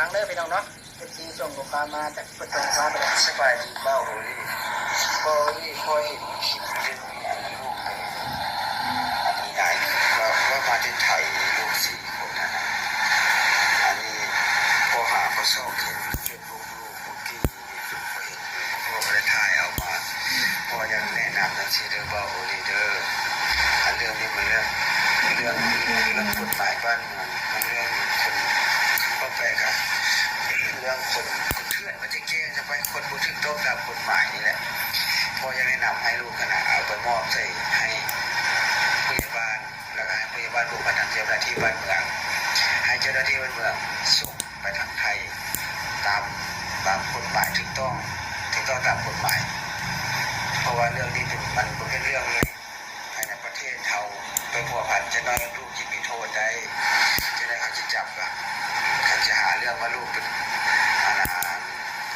ทางเด้อพี่น้องเนาะเป็นทีส่งข้อความมาจากประตูฟ้าไปแล้วสบายดีเบ้าโอลี่โอลี่คอยคิดเรื่องลูกอันนี้ใหญ่ว่าว่ามาที่ไทยลูกสี่คนนะนะอันนี้พอหาเขาชอบเห็นเฟซบุ๊กลูกบุกี้พอเห็นอยู่พอไม่ได้ถ่ายเอามาพอยังแนะนำนังซีเดอร์เบ้าโอลี่เดอร์อันเรื่องนี้มันเรื่องเรื่องเรื่องกฎหมายบ้านเมืองมันเรื่อง คนก็แปลครับเรื่องคนคนเถื่อนมันจะแก้จะไปคนผู้ถึงต้องตามกฎหมายนี่แหละพอยังแนะนำให้ลูกขนาดเอาไปมอบใส่ให้พยาบาลแล้วก็ให้พยาบาลบุกมาทางเจ้าหน้าที่บ้านเมือง ให้เจ้าหน้าที่บ้านเมืองส่งไปทางไทยตามตามกฎหมายถูกต้องถูกต้องตามกฎหมาย เพราะว่าเรื่องนี้เป็นมันเป็นเรื่องภายในประเทศเขาไปพัวพันจะน้อยลูกที่มีโทษได้จะได้เขาจะจับอะ จะหาเรื่องว่าลูกเป็นอาณา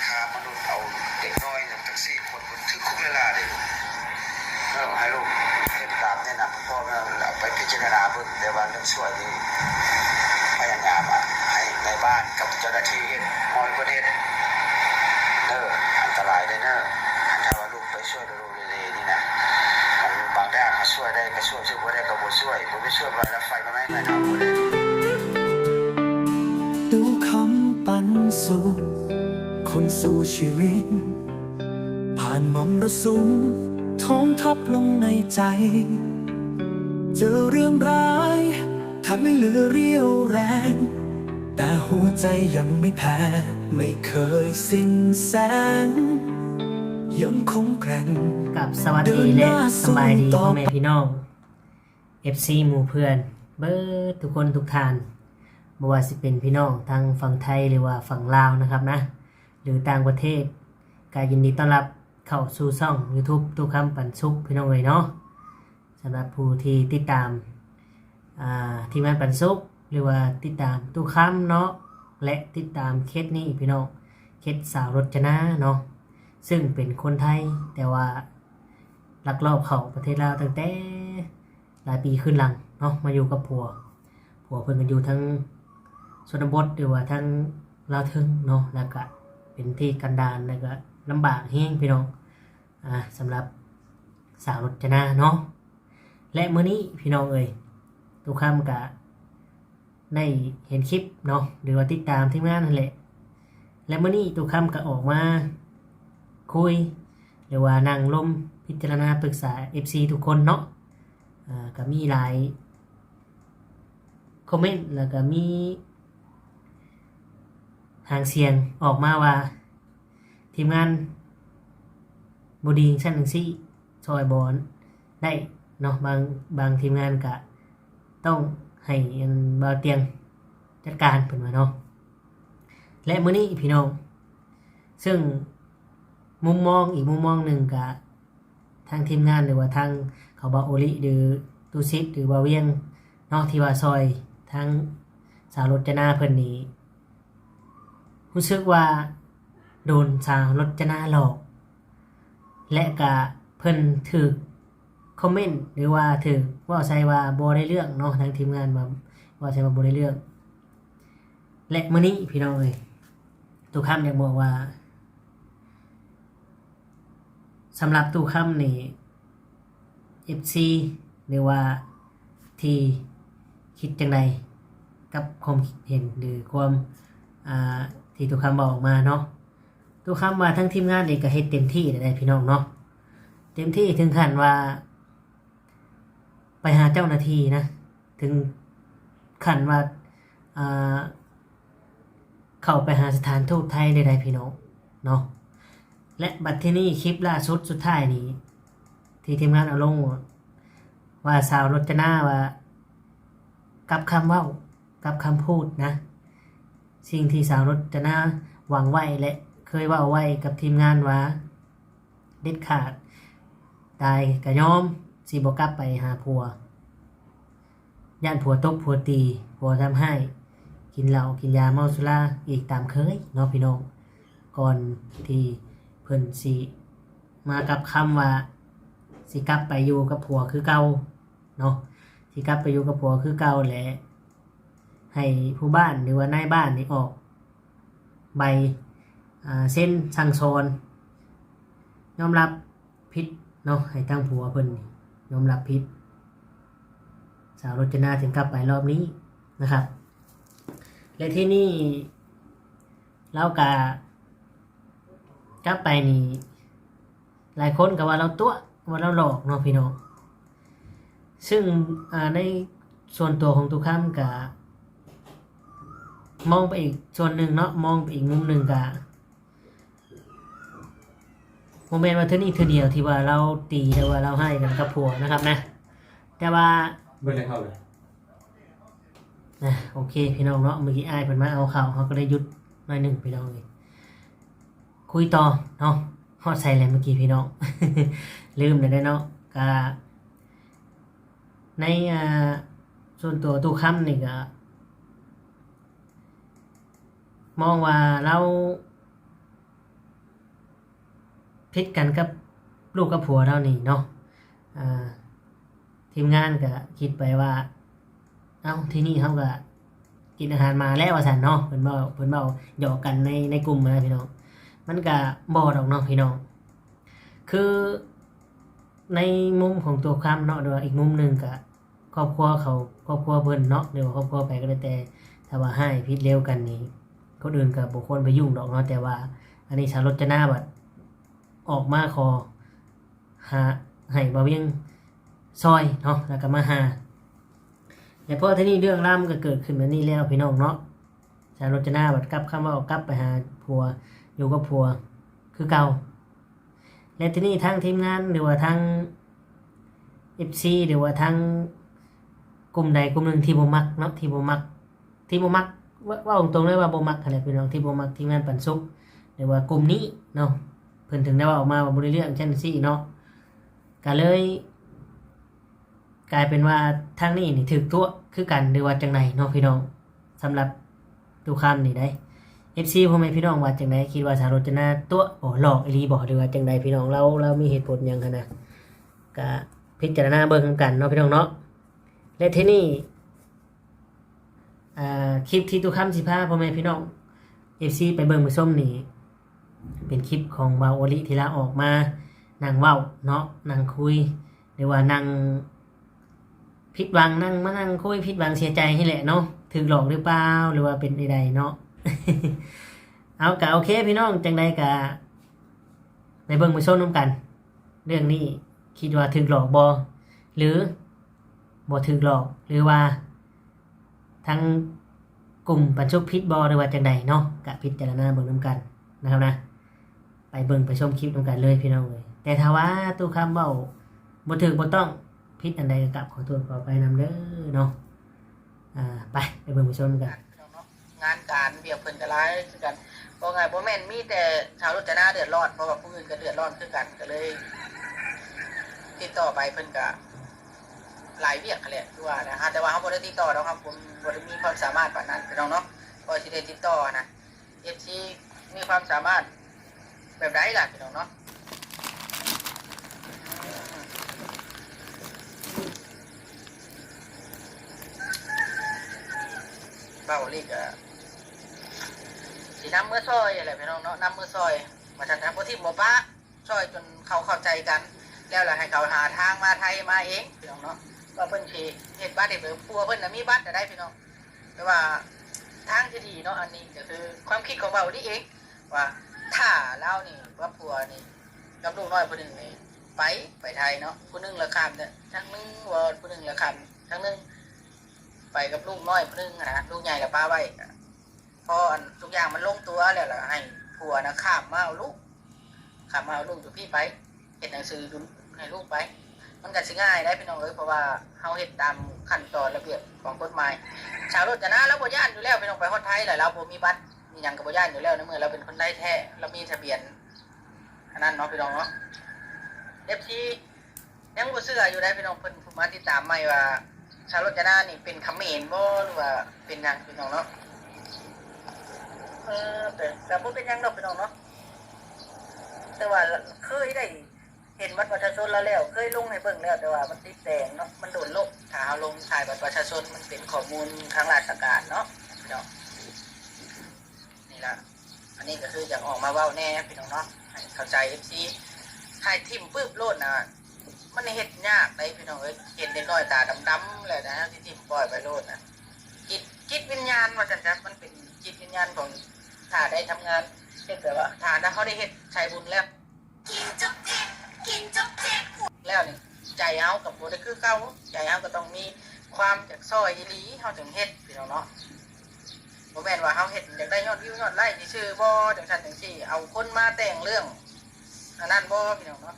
ค้ามนุษย์เอาเด็กน้อยอย่างทั้งสี่คนคนถือคุกเวลาเลยลูกเออให้ลูกเห็นตามแนะนำพ่อแม่เอาไปพิจารณาเบิ่งแต่ว่าเรื่องช่วยนี่พยายามอะให้ในบ้านกับเจ้าหน้าที่เฮ็ดมอยประเทศเนออันตรายได้เนอถ้าว่าลูกไปช่วยลูกเลยนี่นะบางด้านเขาช่วยได้ก็ช่วยช่วยได้ก็บ่ช่วยบ่ไปช่วยบ่แล้วไฟมันไม่ไม่ทำบ่ได้ สู่ชีวิต ผ่านมรสุมท้องทับลงในใจ เจอเรื่องร้ายทำให้เหลือเรี่ยวแรง แต่หัวใจยังไม่แพ้ ไม่เคยสิ้นแสงยังคงแกร่งกับสวัสดีและสบายดีพ่อแม่พี่น้อง FC หมู่เพื่อน เบิร์ทุกคนทุกทานบ่ว่าสิเป็นพี่น้องทางฝั่งไทยหรือว่าฝั่งลาวนะครับนะ หรือต่างประเทศก็ยินดีต้อนรับเข้าสู่ช่อง YouTube ตู้คำปันสุขพี่น้องเลยเนาะสำหรับผู้ที่ติดตามทีมงานปันสุขหรือว่าติดตามตู้คำเนาะและติดตามเคสนี้พี่น้องเคสสาวรจนาเนาะซึ่งเป็นคนไทยแต่ว่าลักลอบเข้าประเทศลาวตั้งแต่หลายปีขึ้นหลังเนาะมาอยู่กับผัวผัวเพิ่นก็อยู่ทั้งชนบทหรือว่าทั้งลาวเทึงเนาะแล้วก็ เป็นที่กันดารแล้วก็ลำบากแห้งพี่น้องอ่าสำหรับสาวรจนาเนาะและมื้อนี้พี่น้องเอ่ยทุกคำกะได้เห็นคลิปเนาะหรือว่าติดตามทีมงานนั่นแหละ และมื้อนี้ทุกคำก็ออกมา คุย หรือว่านั่งลมพิจารณาปรึกษา FC ทุกคนเนาะอ่าก็มีหลายคอมเมนต์แล้วก็มี หางเสียงออกมาว่า ทีมงานบดีชั้นหนึ่งซี่ซอยบอลได้เนาะบางบางทีมงานก็ต้องให้บาวเตียงจัดการเพิ่นว่าเนาะและมื้อนี้พี่น้อง ซึ่งมุมมองอีกมุมมองหนึ่งกับทางทีมงานหรือว่าทางเขาบาโอลิหรือตูซิดหรือบาเวียงนอกที่ว่าซอยทางสาวรจนาเพิ่นนี้ รู้สึกว่า โดนสาวรจนาหลอก และกะเพิ่นถือคอมเมนต์หรือว่าถือว่าใช่ว่าบ่ได้เรื่องเนาะทางทีมงานว่าว่าใช่ว่าบ่ได้เรื่อง และมื้อนี้พี่น้องเอ้ยตุกคำอยากบอกว่าสำหรับตู้ค่ำนี่ FC หรือว่าที่คิดจังใดกับความเห็นหรือความอ่า ที่ตู้คำบอกออกมาเนาะตู้คำว่าทั้งทีมงานเองก็เฮ็ดเต็มที่ได้พี่น้องเนาะเต็มที่ถึงขั้นว่า ไปหาเจ้าหน้าที่นะ ถึงขั้นว่าเข้าไปหาสถานทูตไทยใดๆพี่น้องเนาะและบัดที่นี่คลิปล่าสุดสุดท้ายนี้ ที่ทีมงานเอาลงว่าสาวรจนาว่า กับคำว่ากับคำพูดนะ สิ่งที่สาวรถจะน่าหวังไว้และเคยว่าไว้กับทีมงานว่า เด็ดขาด ตายกะยอมสีบกลับไปหาผัวย่านผัวตบผัวตีผัวทำให้ กินเหล้ากินยาเมาสุราอีกตามเคยเนาะพี่น้องก่อนที่เพิ่นสิมากับคำว่าสิกลับไปอยู่กับผัวคือเก่าเนาะสิกลับไปอยู่กับผัวคือเก่าแหละ ให้ผู้บ้านหรือว่านายบ้านนี่ออก ใบเส้นสั่งสอนยอมรับผิดเนาะให้ตั้งผัวเพิ่นยอมรับผิดสาวรจนาถึงกลับไปรอบนี้นะครับ และที่นี่เรากะกลับไปนี่หลายคนก็ว่าเราตัวว่าเราหลอกเนาะพี่น้องซึ่งในส่วนตัวของตุกข้ามกะ มองไปอีกส่วนหนึ่งเนาะมองไปอีกมุมหนึ่งกะโมเมนต์ว่าเท่านี้เท่าเดียวที่ว่าเราตีแต่ว่าเราให้กันกับผัวนะครับนะ แต่ว่าเบิ่งได้เข้าเลยนะโอเคพี่น้องเนาะเมื่อกี้อ้ายเพิ่นมาเอาข่าวเขาก็ได้หยุดหน่อยหนึ่งพี่น้องเลยคุยต่อเนาะฮอดใส่เลยเมื่อกี้พี่น้อง ลืมเลยได้เนาะกะในอ่าส่วนตัวตู้ค้ำนี่ก็ มองว่าเราพิดกันกับลูกกับผัวเรานี่เนาะทีมงานก็คิดไปว่า เอ้าที่นี่เขาก็กินอาหารมาแล้วว่าสันเนาะเพิ่นเบาเพิ่นเบาหยอกกันในในกลุ่มนะพี่น้องมันก็บ่ดอกเนาะพี่น้องคือในมุมของตัวความเนาะเดี๋ยวอีกมุมหนึ่งก็ครอบครัวเขาครอบครัวเพิ่นเนาะเดี๋ยวครอบครัวไปก็ได้แต่ถ้าว่าให้พิษเร็วกันนี่ คนอื่นก็บ่ควรไปยุ่งดอกเนาะแต่ว่า อันนี้ชาวรจนาบัดออกมาขอหาให้บ่าเวียงซอยเนาะแล้วก็มาหาแต่พอที่นี่เรื่องร่ำก็เกิดขึ้นแบบนี้แล้วพี่น้องเนาะชาวรจนาบัดกลับคำว่าเอากลับไปหาผัวอยู่กับผัวคือเก่าและที่นี่ทั้งทีมงานหรือว่าทั้งเอฟซีหรือว่าทั้งกลุ่มใดกลุ่มหนึ่งที่บ่มักเนาะที่บ่มักที่บ่มัก ว่าตรงๆเลยว่าบ่มักอะไรพี่น้องที่บ่มักทีมงานปันสุกหรือว่ากลุ่มนี้เนาะเพิ่นถึงได้ว่าออกมาว่าบ่ได้เรื่องเช่นซี่เนาะก็เลย กลายเป็นว่าทางนี้นี่ถือตัวคือกันหรือว่าจังไดเนาะพี่น้องสำหรับทุคำนี่ได้ FC พ่อแม่พี่น้องว่าจังไดคิดว่าสารจนาตัวบ่หลอกอีหลีบ่หรือว่าจังไดพี่น้องเราเรามีเหตุผลหยังคะนะก็พิจารณาเบิ่งกันเนาะพี่น้องเนาะและที่นี่ คลิปที่ทุกคำสิพาพ่อแม่พี่น้อง FC ไปเบิ่งไปส้มนี่เป็นคลิปของบาโอลิที่ลาออกมานั่งเว้าเนาะนั่งคุยหรือว่านั่งผิดหวังนั่งมานั่งคุยผิดหวังเสียใจให้แหละเนาะถึกหลอกหรือเปล่าหรือว่าเป็นใดๆเนาะเอากะโอเคพี่น้องจังใดกะไปเบิ่งไปชมน้ำกัน เรื่องนี้คิดว่าถึกหลอกบอหรือบ่ถึกหลอกหรือว่า ทั้งกลุ่มปัญชุพิษบอหรือว่าจังใดเนาะกะพิจารณาเบิ่งน้ำกันนะครับนะ ไปเบิ่งไปชมคลิปน้ำกันเลยพี่น้องเลยแต่ถ้าว่าตู้คำเบาบ่ถึกบ่ต้องพิษอันใดกับขอโทษขอไปนำเด้อเนาะอ่าไปไปเบิ่งไปชมกันงานการเบียบเพิ่นก็ร้ายคือกันเพราะไงบ่แม่นมีแต่ชาวรจนาเดือดร้อนเพราะว่าผู้อื่นก็เดือดร้อนคือกันก็เลย ติดต่อไปเพิ่นก็ หลายเวียกแหละคือว่านะฮะแต่ว่าเขาบ่ได้ติดต่อแล้วครับผมบ่ได้มีความสามารถปานนั้นพี่น้องเนาะพอสิได้ติดต่อนะ FC มีความสามารถแบบใดล่ะพี่น้องเนาะเบ้าลีกอะสีน้ำเมื่อซอยอะไรพี่น้องเนาะน้ำเมื่อซอย มาทางทางพวกที่หมอป้าซอยจนเขาเข้าใจกัน แล้วแหละให้เขาหาทางมาไทยมาเองพี่น้องเนาะ ว่าเพิ่นชีเหตุบัตรเด็กหรือพัวเพิ่นน่ะมีบัตรแต่ได้พี่น้องแต่ว่าทางที่ดีเนาะอันนี้ก็คือความคิดของเบานี่เองว่าถ้าเล่านี่ว่าพัวนี่กับลูกน้อยคนหนึ่งนี่ไปไปไทยเนาะคนหนึ่งละคำเนี่ยทั้งนึงว่าคนหนึ่งละคำทั้งนึงไปกับลูกน้อยคนหนึ่งนะลูกใหญ่กับป้าไว้พออันทุกอย่างมันลงตัวแล้วล่ะให้ผัวนะข้ามมาเอาลูกข้ามมาเอาลูกอยู่พี่ไปเห็นหนังสือดูให้ลูกไป มันก็สิง่ายได้พี่น้องเอ้ยเพราะว่าเฮาเฮ็ดตามขั้นตอนระเบียบของกฎหมาย ชาวรถจะนะเราบ่ย่านอยู่แล้วพี่น้องไปฮอดไทยแหละเราบ่มีบัตรมีหยังก็บ่ย่านอยู่แล้วในเมื่อเราเป็นคนไทยแท้เรามีทะเบียนอันนั้นเนาะพี่น้องเนาะเอฟซียังบ่เชื่ออยู่ได้พี่น้องเพิ่นมาติดตามใหม่ว่า ชาวรถจะนานี่เป็นเขมรบ่หรือว่าเป็นหยังพี่น้องเนาะเออแต่แต่บ่เป็นหยังดอกพี่น้องเนาะแต่ว่าเคยได้ เห็นบัตรประชาชนแล้วแล้ว เคยลงให้เบิ่งแล้วแต่ว่ามันติดแดงเนาะมันโดนลบถ้าเอาลงถ่ายบัตรประชาชนมันเป็นข้อมูลทางราชการเนาะพี่น้องนี่ละอันนี้ก็คืออยากออกมาเว้าแน่พี่น้องเนาะให้เข้าใจเอฟซีใครทิมปื้บโลดนะมันเฮ็ดยากเลยพี่น้องเอ้ยเห็นเด็กน้อยตาดำๆเลยนะที่ทิมปล่อยไปโลดนะจิตจิตวิญญาณว่าจันครับมันเป็นจิตวิญญาณของถ้าได้ทำงานเช่นแบบว่าถ้าถ้าเขาได้เฮ็ดใช้บุญแล้ว แล้วนี่ใจเฮากับบ่ได้คือเก่าใจเฮาก็ต้องมีความจากซอยอีหลีเฮาถึงเฮ็ดพี่น้องเนาะบ่แม่นว่าเฮาเฮ็ดอยากได้ยอดวิวยอดไลค์ซื่อบ่จังซั่นจังซี่เอาคนมาแต่งเรื่องอันนั้นบ่พี่น้องเนาะ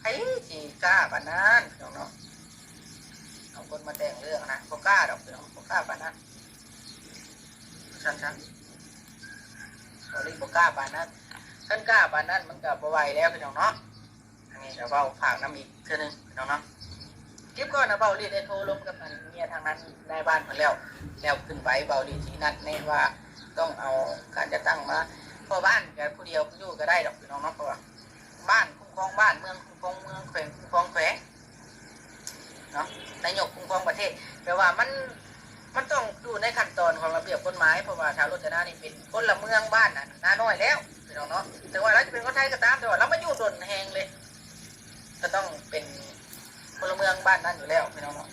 ใครสิกล้าปานนั้นพี่น้องเนาะเอาคนมาแต่งเรื่องนะบ่กล้าดอกพี่น้องบ่กล้าปานนั้นซั่นๆบ่ได้บ่กล้าปานนั้นคันกล้าปานนั้นมันก็บ่ไหวแล้วพี่น้องเนาะ อันนี้เดี๋ยวเบาฝากน้ำอีกเทื่อนึงน้องเนาะคลิปก่อนนะเบาลีได้โทรลงกับมันเมียทางนั้นในบ้านเพิ่นแล้วแล้วขึ้นไปเบาลีทีนัดแน่ว่าต้องเอาการจะตั้งมาเพอบ้านแกผู้เดียวอยู่ก็ได้ดอกน้องเนาะเพราะว่าบ้านคุ้มครองบ้านเมืองคุ้มครองเมืองแขวงคุ้มครองแขวงเนาะนายกคุ้มครองประเทศแปลว่ามันมันต้องอยู่ในขั้นตอนของระเบียบกฎหมายเพราะว่าชาวโรจนานี่เป็นคนละเมืองบ้านน่ะนาน้อยแล้วพี่น้องเนาะแต่ว่าเราจะเป็นคนไทยก็ตามแต่ว่าเราไม่อยู่ดนแหงเลย ก็ต้องเป็นพลเมือ งบ้านนั่นอยู่แล้วพี่น้องเนาะ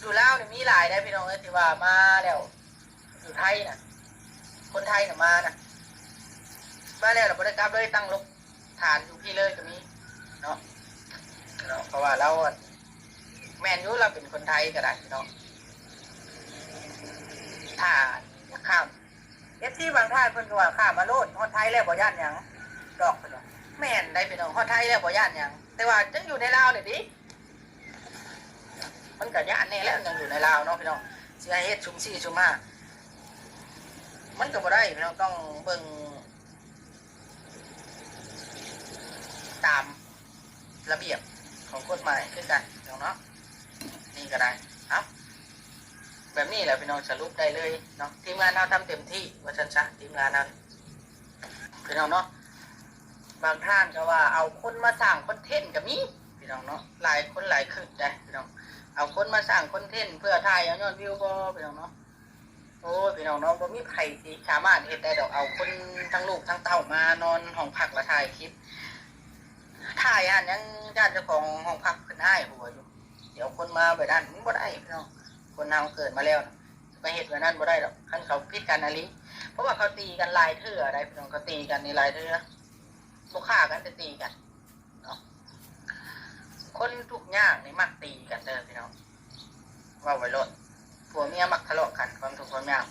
อยู่ลาวเนี่ยมีหลายได้พี่น้องเอ้ยที่ว่ามาแล้วอยู่ไทยน่ะ คนไทยน่ะมาน่ะมาแล้วเราบริกรรมเลยตั้งลกฐานอยู่พี่เลยก็มีเนาะเนาะเพราะว่าเราแมนยูเราเป็นคนไทยก็ได้พี่น้องถ้าข้ามเอฟซีบางท่านเพิ่นก็ว่าข้ามมาโลดคนไทยแล้วบ่ย่านหยังดอกเพิ่นว่าแม่นได้พี่น้องฮอดไทยแล้วบ่ย่านหยังแต่ว่าจังอยู่ในลาวเลยดิ มันก็ย่านแน่แล้วยังอยู่ในลาวเนาะพี่น้องเสิให้เฮ็ดชุมซี่ชุมมามันก็บ่ได้พี่น้องต้องเบิ่งตามระเบียบของกฎหมายคือกันพี่น้องเนาะนี่ก็ได้เอาแบบนี้แหละพี่น้องสรุปได้เลยเนาะทีมงานเราทำเต็มที่ว่าซั่นซะทีมงานนั้นพี่น้องเนาะบางท่านก็ว่าเอาคนมาสร้างคอนเทนต์ก็มีพี่น้องเนาะหลายคนหลายขึ้นได้พี่น้อง เอาคนมาสร้างคอนเทนต์เพื่อถ่ายเอายอดวิวบ่พี่น้องเนาะโอ้ยพี่น้องเนาะบ่มีไผที่สามารถเฮ็ดได้ดอกเอาคนทั้งลูกทั้งเต้ามานอนห้องพักแล้วถ่ายคลิปถ่ายอันยังญาติเจ้าของห้องพักขึ้นให้หัวอยู่เดี๋ยวคนมาไปด้านมันบ่ได้พี่น้องคนเราเกิดมาแล้วไปเฮ็ดแบบนั้นบ่ได้ดอกคันเขาพิดกันอะลิเพราะว่าเขาตีกันลายเทื่อะได้พี่น้องเขาตีกันในลายเทื่อบุฆ่ากันจะตีกัน คนทุกอย่างนี่มักตีกันเด้อพี่น้องว่าไว้รถผัวเมียมักทะเลาะกันความทุกข์ความยาก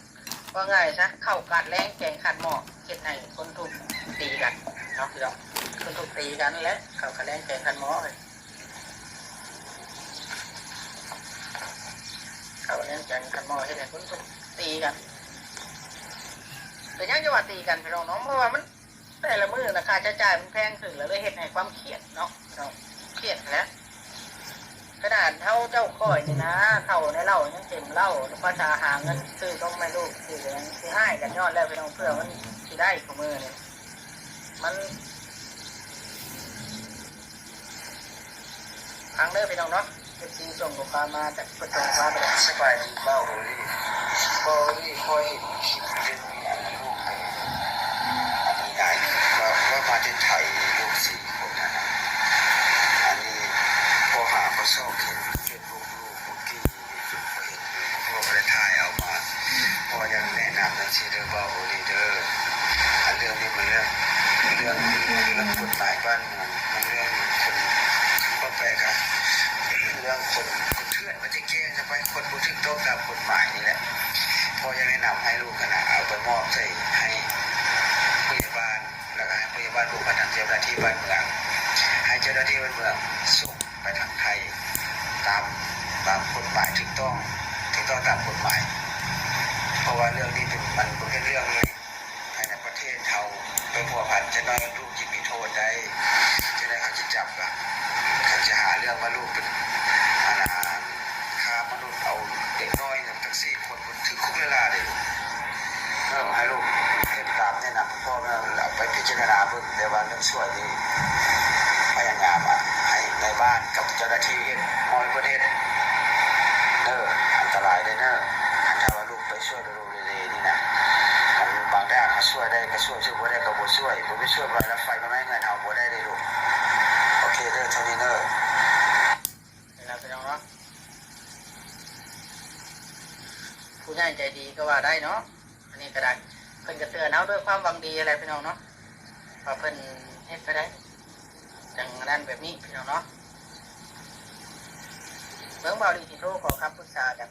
ว่าง่ายซะเข้ากัดแรงแกงขัดหม้อเฮ็ดให้คนทุกข์ตีกันเนาะพี่น้องคนทุกข์ตีกันแล้วเข้ากัดแรงแกงขัดหม้อเลยเข้ากัดแรงแกงขัดหม้อเฮ็ดให้คนทุกข์ตีกันแต่ยังจะว่าตีกันพี่น้องเนาะเพราะว่ามัน แต่ละมือนะค่าใช้จ่ายมันแพงขึ้นแล้วเลยเห็นให้ความเครียดเนาะเรา เครียดแล้วขนาดเท่าเจ้าค่อยนี่นะเท่าในเหล่ายังเต็มเหล่าภาษาหาเงินซื้อต้องไม่ลูกซื้อยังซื้อให้กันยอดแล้วไปน้องเพื่อมันสิได้ขอมือเนี่ยมันครั้งเด้อพี่น้องเนาะเป็นซีส่งข้อความมาจากประจงฟ้าไปแล้วสบายเบ้าโอลี่เบ้าโอลี่คอยเห็นคลิป พอหาเขาชอบเห็นเฟซบุ๊กลูกเมื่อกี้จุดเห็นพอมาได้ถ่ายเอามาพอยังแนะนำนักชีเดอร์บาโอลีเดอร์อันเรื่องนี้มันเรื่องเรื่องเรื่องกฎหมายบ้านเมืองมันเรื่องคนก็แปลกันเรื่องคนคนเถื่อนมันจะแก้จะไปคนผู้ถึงต้องตามกฎหมายนี่แหละพอจะแนะนำให้ลูกขนาดเอาไปมอบใส่ให้ผู้ใหญ่บ้านแล้วก็ให้ผู้ใหญ่บ้านลูกมาทางเจ้าหน้าที่บ้านเมืองให้เจ้าหน้าที่บ้านเมืองส่งไปทาง ตามตามกฎหมายถูกต้องถูกต้องตามกฎหมาย เพราะว่าเรื่องนี้เป็นมันเป็นเรื่องเลยภายในประเทศเขาไปพัวพันจะน้อยลูกจะมีโทษได้จะได้เขาจะจับอะเขาจะหาเรื่องว่าลูกเป็นอาณาค้ามนุษย์เอาเด็กน้อยอย่างทั้งสี่คนคนถึงคุกเวลาเลยเออให้ลูกเล่นตามแนะนำพ่อแม่เราไปพิจารณาเบิ่งแต่ว่าเรื่องช่วยนี่พยายามอะ ในบ้านกับเจ้าหน้าที่เฮ็ดมอยประเทศเนออันตรายได้เนอถ้าว่าลูกไปช่วยดูเลยนี่นะมันบางด้านมาช่วยได้ก็ช่วยช่วยบ่ได้ก็บ่ช่วยบ่ไปช่วยบ่แล้วไฟก็ไม่ให้เงินเอาบ่ได้เลยลูกโอเคเด้อเท่านี้เด้อนี่นะพี่น้องเนาะผู้ใหญ่ใจดีก็ว่าได้เนาะอันนี้ก็ได้เพิ่นก็เตือนเอาด้วยความหวังดีอะไรพี่น้องเนาะว่าเพิ่นเฮ็ดไปได้จังนั้นแบบนี้พี่น้องเนาะ เมืองบาลีที่โทรขอคำปรึกษาจาก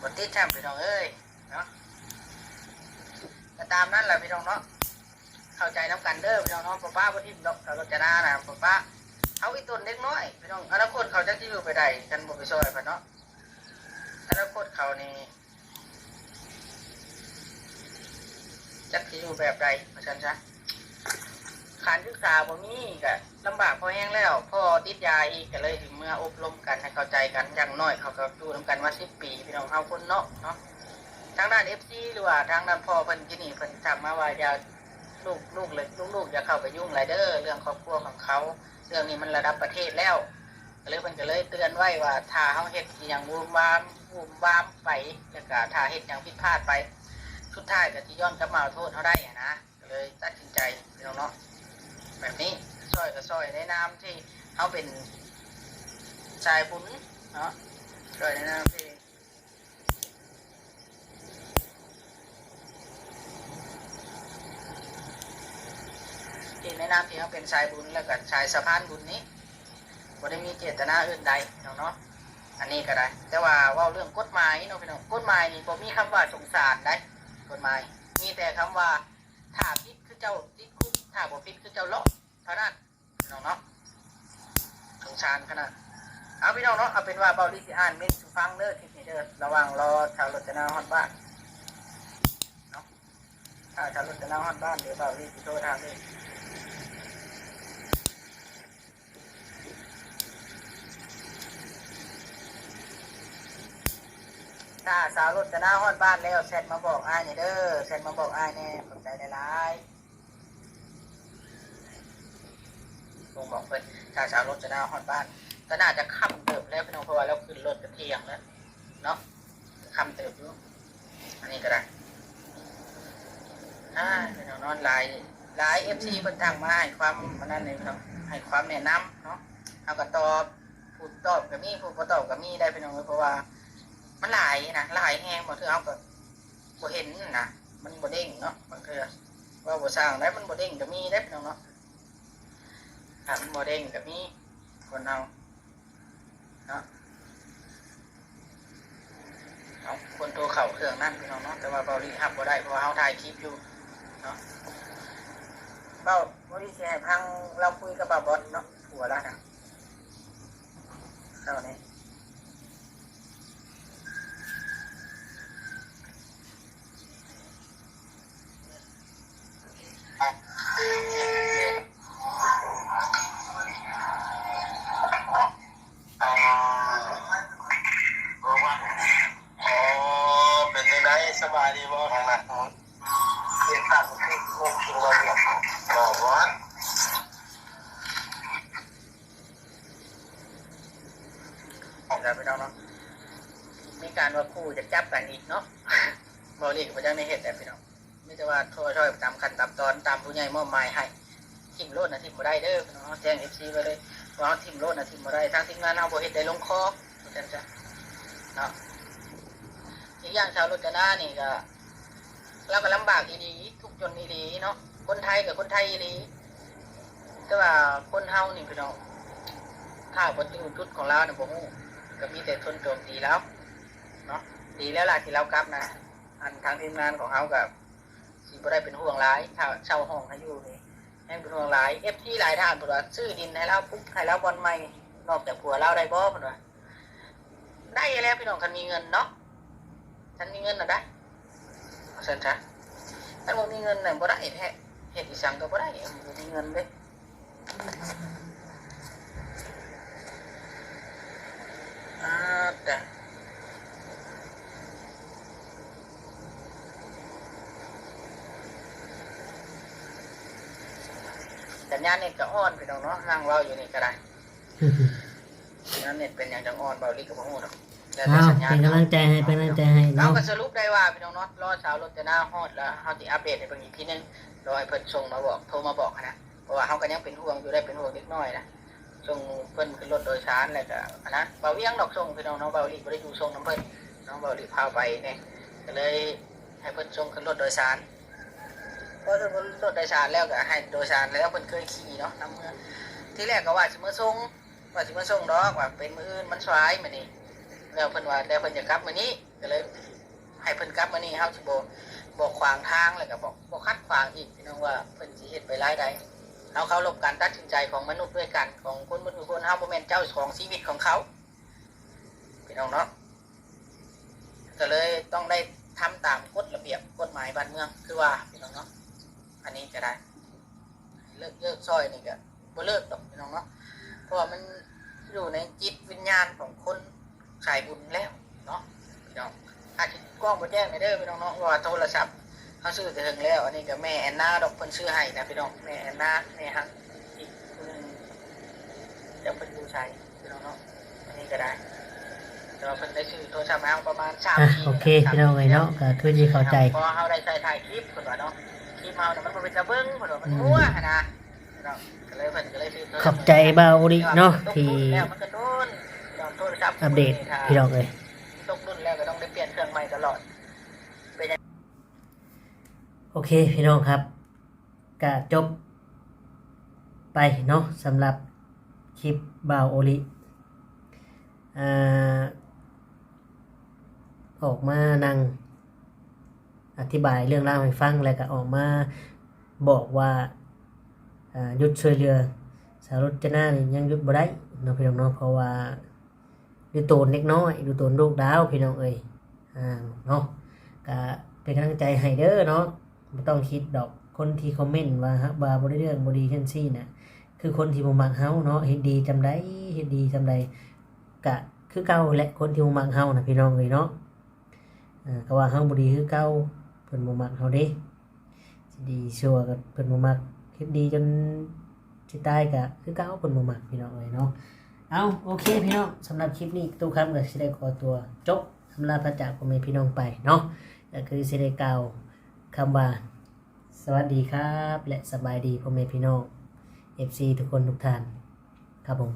บทที่แชมป์พี่น้องเอ้ยเนาะก็ตามนั้นแหละพี่น้องเนาะเข้าใจน้ำกันเด้อพี่น้องเนาะป้าป้าบ่ทิ่มดอกเขารจนานะป้าป้าเอาอีต้นเล็กน้อยพี่น้องอนาคตเขาจะที่อยู่ไปได้กันบ่ไปซอยเพิ่เนาะอนาคตเขานี่จักสิอยู่แบบใดว่าซั่นซะ การศึกษาบ่มีก็ลำบากพอแห้งแล้วพ่อติดยาอีกก็เลยถึงเมื่ออบรมกันให้เข้าใจกันอย่างน้อยเขาก็อยู่นํกันมา10ปีพี่น้องเฮาคนเนาะเนาะทางด้าน FC หรือว่าทางด้านพ่อเพิ่นที่นี่เพิ่นทำมาว่าอย่าลูกลูกเลยลูกลูกอย่าเข้าไปยุ่งไรเด้อเรื่องครอบครัวของเขา เรื่องนี้มันระดับประเทศแล้วก็เลยมันก็เลยเตือนไว้ว่าถ้าเขาเฮ็ดอย่างวูมวามวูมวามไปแล้วก็ถ้าเฮ็ดอย่างผิดพลาดไปสุดท้ายก็ที่ย้อนกลับมาโทษเขาได้อนะก็เลยตัดสินใจพี่น้องเนาะ แบบนี้ซอยก็ซอยในนามที่เขาเป็นชายบุญเนาะซอยในนามที่ที่แนะนำที่เขาเป็นชายบุญแล้วก็ชายสะพานบุญนี้บ่ได้มีเจตนาอื่นใดเนาะเนาะอันนี้ก็ได้ แต่ว่าว่าเรื่องกฎหมายเนาะพี่น้องกฎหมายนี่บ่มีคำว่าสงสารได้กฎหมาย มีแต่คำว่าถ้าผิดคือเจ้าติด ถ้าบ่ผิดคือเจ้าลอกเท่านั้นพี่น้องเนาะสงสารขนาดเอาพี่น้องเนาะเอาเป็นว่าเบาลิสิอ่านเมนสุฟังเด้อคลิปนี้เด้อระว่างรอชาวรถจะนาฮอดบ้านเนาะถ้าชาวรถจะนาฮอดบ้านเดี๋ยวเบาลิสิโทรทางนี้ถ้าสาวรถจะน้าฮอดบ้านแล้วเสร็จมาบอกอ้ายนี่เด้อเสร็จมาบอกอ้ายแน่ขอบใจหลายๆ ลุงบอกเพิ่นถ้าสารถจะน้าฮอดบ้าน ก็น่าจะค่ำเติบแล้วพี่น้องเพราะว่าเราขึ้นรถกันเที่ยงแล้วเนาะค่ำเติบอยู่อันนี้ก็ได้อ่าพี่น้องนอนหลายหลายเอฟซีเพิ่นทางมาให้ความมันนั่นเลยพี่น้องให้ความแนะนำเนาะเอาก็ตอบผู้ตอบก็มีผู้บ่ตอบก็มีได้พี่น้องเพราะว่ามันหลายนะหลายแหงบางเทื่อเอาก็บ่เห็นนะมันบ่เด้งเนาะบางเทื่อว่าบ่สร้างได้มันบ่เด้งก็มีได้พี่น้องเนาะ ถ้ามันบ่เด้งก็มีคนเอาเนาะเอาคนโทรเข้าเครื่องนั่นพี่น้องเนาะแต่ว่าเบาลีทับบ่ได้เพราะว่าเฮาถ่ายคลิปอยู่เนาะเบาบ่ได้สิให้พังเราคุยกับบ่าวบอสเนาะผัวแล้วนะเท่านี้อ๋อบอกว่าอ๋อเป็นจังไดสบายดีบ่ทางนั้นเรียนตัดที่โคกชิงเราเนี่ยบอกว่า แล้วพี่น้องเนาะมีการว่าคู่จะจับกันอีกเนาะ บริกประจังในเหตุแต่พี่น้องไม่แต่ว่าโทษช่วยตามขั้นตามตอนตาม ผู้ใหญ่มอบหมายให้ทิมโลดนะทิมบ่ได้เด้อพี่น้องแจ้งเอฟซีไปเลยว่าทิมโลดนะทิมบ่ได้ทางทีมงานเอาบ่เฮ็ดได้ลงคอว่าจังจ้ะเนาะอีกอย่างชาวรถจะหน้านี่ก็เราก็ลำบากอีหลีทุกจนอีหลีเนาะคนไทยกับคนไทยอีหลีแต่ว่าคนเฮานี่พี่น้องถ้าบ่ถึงจุดของเราเนี่ยบ่ฮู้ก็มีแต่ทนโจมตีแล้วเนาะดีแล้วล่ะที่เรากลับนะอันทางทีมงานของเขากับ สีบ่ได้เป็นห่วงร้ายถ้าเช่าห้องให้อยู่นี่แม่งเป็นห่วงร้ายเอฟที่หลายท่านบอกว่าซื้อดินให้เราปุ๊บให้เราบอลใหม่นอกจากผัวเราได้บ่เพิ่นว่าได้แล้วพี่น้องคันมีเงินเนาะฉันมีเงินน่ะได้เอาซั่นจ้ะถ้าบ่มีเงินน่ะบ่ได้แท้เฮ็ดอีสังก็บ่ได้บ่มีเงินเด้อ่าแต่ สัญญาณเน็ตก็อ่อนพี่น้องเนาะนั่งเว้าอยู่นี่ก็ได้นั่นเน็ตเป็นอย่างจังอ่อนเบาลิกกับพวกนู้นแล้วอ้าวสัญญาณเป็นกำลังใจให้เป็นกำลังใจให้เราเนาะก็สรุปได้ว่าพี่น้องเนาะรอสาวรถจะหน้าฮอดแล้วเฮาสิอัปเดตให้เบิ่งอีกทีนึงรอให้เพิ่นส่งมาบอกโทรมาบอกนะเพราะว่าเฮาก็ยังเป็นห่วงอยู่ได้เป็นห่วงเล็กน้อยนะส่งเพิ่นขึ้นรถโดยสารแล้วก็อันนะเบาเวียงดอกส่งพี่น้องเนาะเบาลิบ่ได้อยู่ส่งน้ำเพิ่นน้องเบาลิพาไปเนี่ยก็เลยให้เพิ่นส่งขึ้นรถโดยสาร พอขึ้นรถโดยสารแล้วก็ให้โดยสารแล้วเพิ่นเคยขี่เนาะนํเมื่อที่แรกก็ว่าสิมาส่งว่าสิมาส่งดอกว่าเป็นมืออื่นมันสายมื้อนี้แล้วเพิ่นว่าแล้วเพิ่นจะกลับมื้อนี้ก็เลยให้เพิ่นกลับมื้อนี้เฮาสิบ่บอกขวางทางแล้วก็บอกบ่คัดขวางอีกพี่น้องว่าเพิ่นสิเฮ็ดไปหลายใดเฮาเคารพการตัดสินใจของมนุษย์ด้วยกันของคนบ่ทุกคนเฮาบ่แม่นเจ้าของชีวิตของเขาพี่น้องเนาะก็เลยต้องได้ทำตามกฎระเบียบกฎหมายบ้านเมือง คือว่าพี่น้องเนาะ อันนี้ก็ได้เลิกเลิกซอยนี่ก็บ่เลิกดอกพี่น้องเนาะเพราะว่ามันอยู่ในจิตวิญญาณของคนขายบุญแล้วเนาะพี่น้องอาจจะกล้องมาแจ้งในอยเด้อพี่น้องเนาะว่าโทรศัพท์เขาซื้อแต่ถึงแล้ว อันนี้ก็แม่แอนนาดอกเพิ่นซื้อให้นะพี่น้องแม่แอนนาแม่ฮักอีกคนหนึงจะเป็นผู้ชายพี่น้องเนาะอันนี้ก็ได้แต่ว่าเพิ่นได้ซื้อโทรศัพท์มาประมาณสามอะปีโอเคพี่น้องเลยเนาะก็คือที่เข้าใจพอเขาได้ใส่ถ่ายคลิปเพิ่นว่าเนาะคลิป เฮาเนี่ยมันบ่เป็นตะเบิ้งเพิ่นว่ามันมั่วหั่นนะพี่น้องก็เลยเพิ่นก็เลยซื้อโทรศัพท์ขอบใจบ่าวดิเนาะที่แล้วมันก็โดนยอมโทรศัพท์อัปเดตพี่น้องเลยตกรุ่นแล้วก็ต้องได้เปลี่ยนเครื่องใหม่ตลอดโอเคพี่น้องครับก็จบไปเนาะสำหรับคลิปบ่าวโอลิอ่าออกมานั่ง อธิบายเรื่องราวให้ฟังแล้วก็ออกมาบอกว่าหยุดช่วยเหลือสาวรจนานี่ยังหยุดบ่ได้เนาะพี่น้องเนาะเพราะว่าดูโตนเล็กน้อยดูโตนลูกดาวพี่น้องเอ้ยอ่าเนาะก็เป็นกำลังใจให้เด้อเนาะไม่ต้องคิดดอกคนที่คอมเมนต์ว่าฮักบาบ่ได้เรื่องบ่ดีจังซี่น่ะคือคนที่บ่มักเฮาเนาะเฮ็ดดีจำได้เฮ็ดดีจำได้กะคือเก่าและคนที่บ่มักเฮานะพี่น้องเอ้ยเนาะก็ว่าเฮาบ่ดีคือเก่า เพิ่นบ่มักเฮาเด้สิดีชั่วก็เพิ่นบ่มักเฮ็ดดีจนสิตายก็คือเก่าเพิ่นบ่มักพี่น้องเอ้ยเนาะเอาโอเคพี่น้องสำหรับคลิปนี้ตู้คำก็สิได้ขอตัวจบสำหรับพระจากพ่อแม่พี่น้องไปเนาะก็คือสิได้กล่าวคำว่าสวัสดีครับ และสบายดีพ่อแม่พี่น้อง FC ทุกคนทุกท่านครับผม